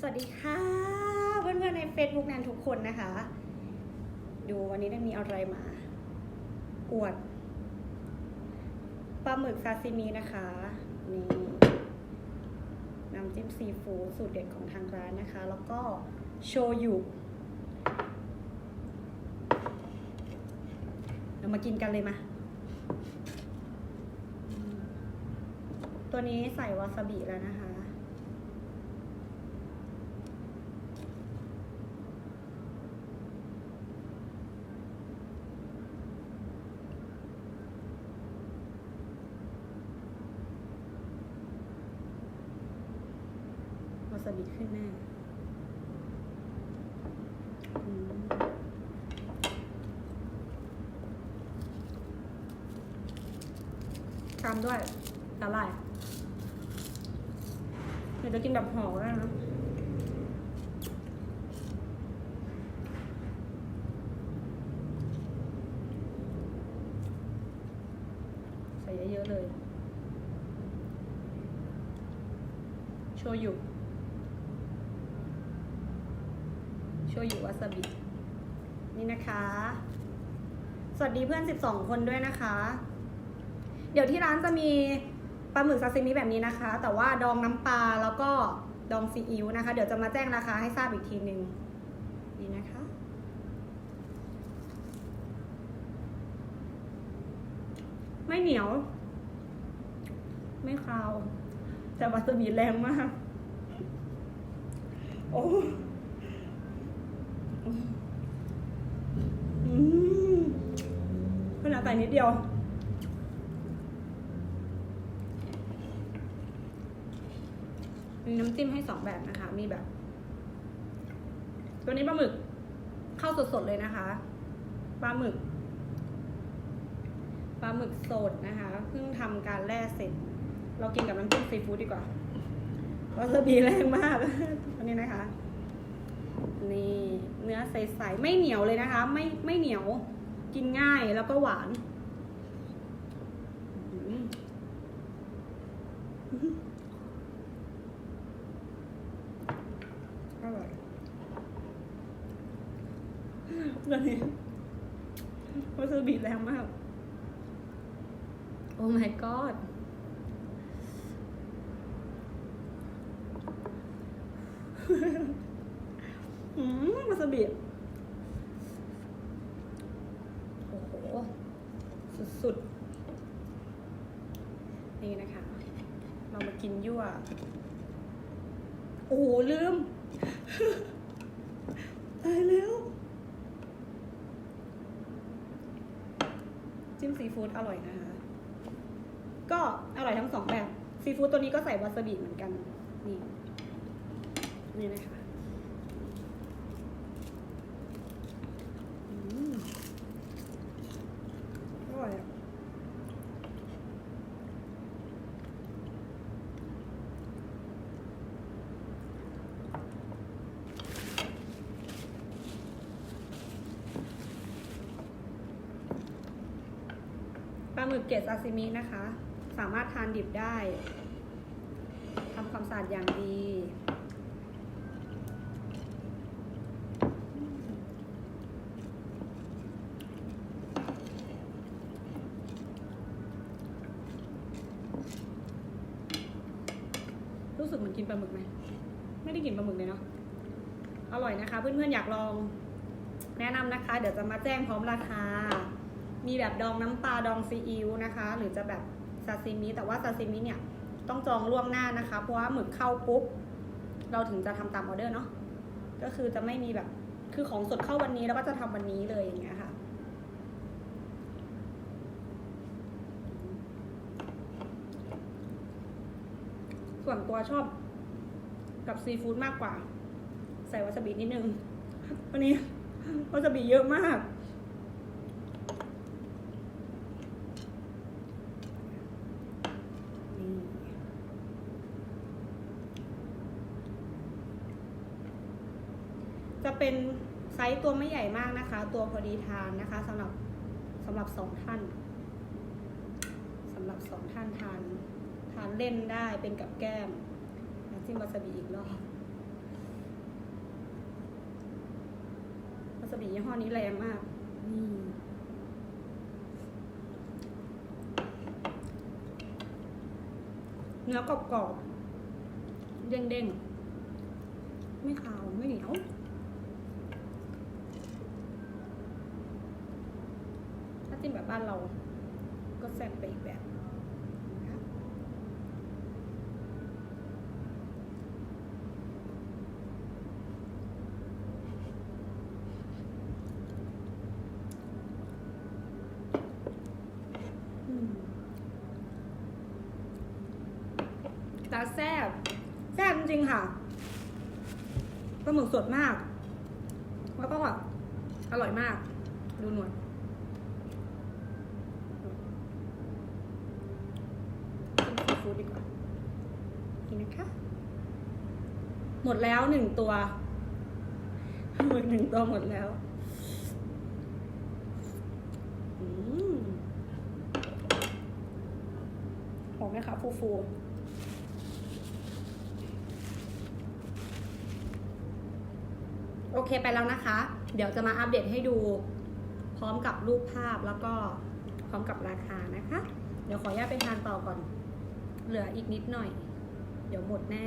สวัสดีค่ะเพื่อนๆใน Facebook นันทุกคนนะคะ ดูวันนี้ได้มีอะไรมา อวดปลาหมึกซาซิมินะคะนี่น้ำจิ้มซีฟู้ดสูตรเด็ดของทางร้านนะคะ แล้วก็โชยุเรามากินกันเลยมา ตัวนี้ใส่วาซาบิแล้วนะคะ วาซาบิขึ้นแน่อืมตามด้วยสาหร่ายเดี๋ยวจะกินแบบห่อก็ได้นะใส่เยอะๆเลย โชยุ โชยุวาซาบิ นี่นะคะ สวัสดีเพื่อน 12 คนด้วยนะคะ เดี๋ยวที่ร้านจะมีปลาหมึกซาซิมิแบบนี้นะคะ แต่ว่าดองน้ำปลาแล้วก็ดองซีอิ๊วนะคะ เดี๋ยวจะมาแจ้งราคาให้ทราบอีกทีหนึ่งนี่นะคะไม่เหนียว ไม่คาว แต่วาซาบิแรงมาก โอ้ม ขนาดใส่นิดเดียว มีน้ำจิ้มให้สองแบบนะคะ มีแบบ ตัวนี้ปลาหมึกเข้าสดๆเลยนะคะ ปลาหมึก ปลาหมึกสดนะคะ เพิ่งทำการแล่เสร็จ เรากินกับน้ำจิ้มซีฟู้ดดีกว่าวาซาบิแรงมากอันนี้นะคะ นี่เนื้อใสๆ ไม่เหนียวเลยนะคะ ไม่ไม่เหนียว กินง่ายแล้วก็หวานอื้อหืออื้อหืออร่อยตอนนี้วาซาบิแรงมาก โอ้ my god อืมวาซาบิโอ้โห สุดๆ นี่นะคะ เรามากินยั่ว โอ้โห ลืม ตายแล้ว จิ้มซีฟู้ดอร่อยนะคะ ก็อร่อยทั้งสองแบบ ซีฟู้ดตัวนี้ก็ใส่วาซาบิเหมือนกัน นี่ นี่นะคะ อืมอร่อยอะปลาห มึกเกรดซาซิมินะคะ สามารถทานดิบได้ทำความสะอาดอย่างดีรู้สึกเหมือนกินปลาหมึกไหม ไม่ได้กินปลาหมึกเลยเนาะ อร่อยนะคะ เพื่อนๆ อยากลอง แนะนำนะคะ เดี๋ยวจะมาแจ้งพร้อมราคา มีแบบดองน้ำปลาดองซีอิ๊วนะคะ หรือจะแบบซาซิมิแต่ว่าซาซิมิเนี่ยต้องจองล่วงหน้านะคะ เพราะว่าหมึกเข้าปุ๊บ เราถึงจะทำตามออเดอร์เนาะก็คือจะไม่มีแบบคือของสดเข้าวันนี้แล้วก็จะทำวันนี้เลยอย่างเงี้ยค่ะ ส่วนตัวชอบกับซีฟู้ดมากกว่า ใส่วาซาบินิดนึง วันนี้วาซาบิเยอะมาก จะเป็นไซส์ตัวไม่ใหญ่มากนะคะ ตัวพอดีทานนะคะสำหรับสำหรับสองท่านสำหรับสองท่านทานทานเล่นได้เป็นกับแก้มจิ้มวาซาบิอีกรอบวาซาบิยี่ห้อนี้แรงมากนี่เนื้อกรอบๆเด้งๆ ไม่ขาว ไม่เหนียว จิ้มแบบบ้านเรา ก็แซ่บไปอีกแบบนะคะอืมตาแซ่บแซ่บจริงๆค่ะปลาหมึกสดมาก แล้วก็แบบอร่อยมาก ดูหนวด กินซี ฟู้ดดีกว่ากินนะคะ หมดแล้วหนึ่งตัวหมดหนึ่งตัวหมดแล้วอืมหอมไหมคะฟูฟูๆโอเคไปแล้วนะคะ เดี๋ยวจะมาอัปเดตให้ดู พร้อมกับรูปภาพแล้วก็พร้อมกับราคานะคะ เดี๋ยวขออนุญาตไปทานต่อก่อน เหลืออีกนิดหน่อย เดี๋ยวหมดแน่